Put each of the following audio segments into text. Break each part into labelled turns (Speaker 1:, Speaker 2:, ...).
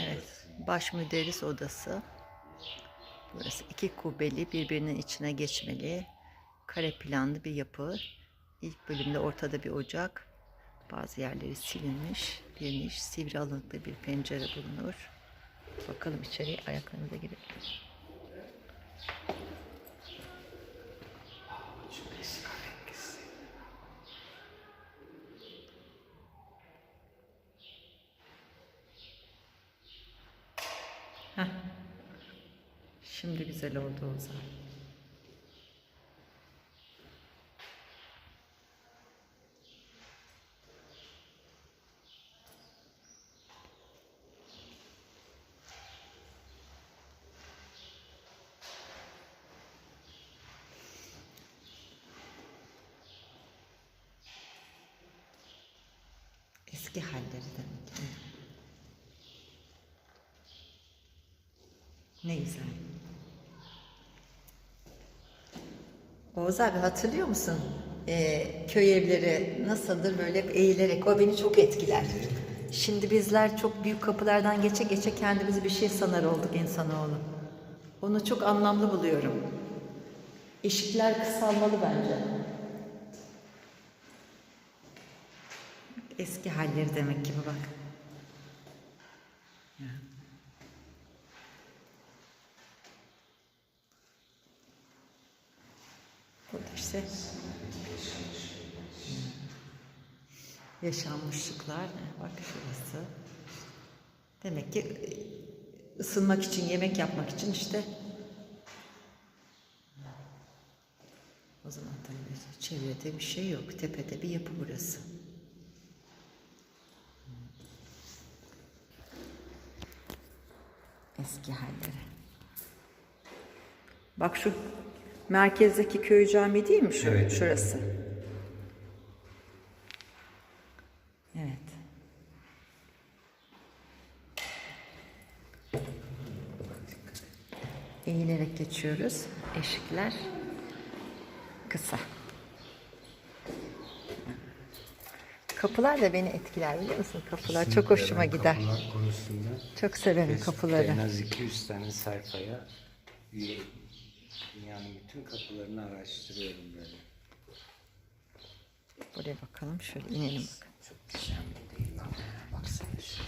Speaker 1: Evet, baş müderris odası. Burası iki kubbeli, birbirinin içine geçmeli. Kare planlı bir yapı. İlk bölümde ortada bir ocak. Bazı yerleri silinmiş. Bir niş, sivri alınlıklı bir pencere bulunur. Bakalım içeriye ayaklarımıza girelim. Şimdi güzel oldu o zaman. Eski halleri demek. Ne güzel. Oğuz abi hatırlıyor musun? Ee, köy evleri nasıldır böyle eğilerek o beni çok etkiler. Şimdi bizler çok büyük kapılardan geçe geçe kendimizi bir şey sanar olduk insanoğlu. Onu çok anlamlı buluyorum. Eşikler kısalmalı bence. Eski halleri demek gibi bak. Burada işte yaşanmışlıklar. Bak şurası. Demek ki ısınmak için, yemek yapmak için işte o zaman tabii çevrede bir şey yok. Tepede bir yapı burası. Eski halleri. Bak şu merkezdeki köy cami değil mi şu,
Speaker 2: Evet.
Speaker 1: şurası? Evet. Eğilerek geçiyoruz. Eşikler kısa. Kapılar da beni etkiler biliyor musun? Kapılar çok hoşuma gider.
Speaker 2: Kapılar konusunda
Speaker 1: Çok severim kapıları.
Speaker 2: en az 200 tane sayfaya üyeyim. Dünyanın bütün kapılarını araştırıyorum böyle.
Speaker 1: Buraya bakalım. Şöyle inelim bakalım.
Speaker 2: Çok gizemli değil mi? Baksana şuna.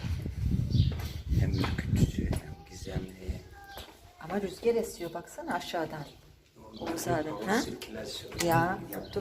Speaker 2: Hem ürkütücü hem gizemli.
Speaker 1: Ama rüzgar esiyor baksana aşağıdan.
Speaker 2: O
Speaker 1: Ha?
Speaker 2: sirkülasyon
Speaker 1: Ya dur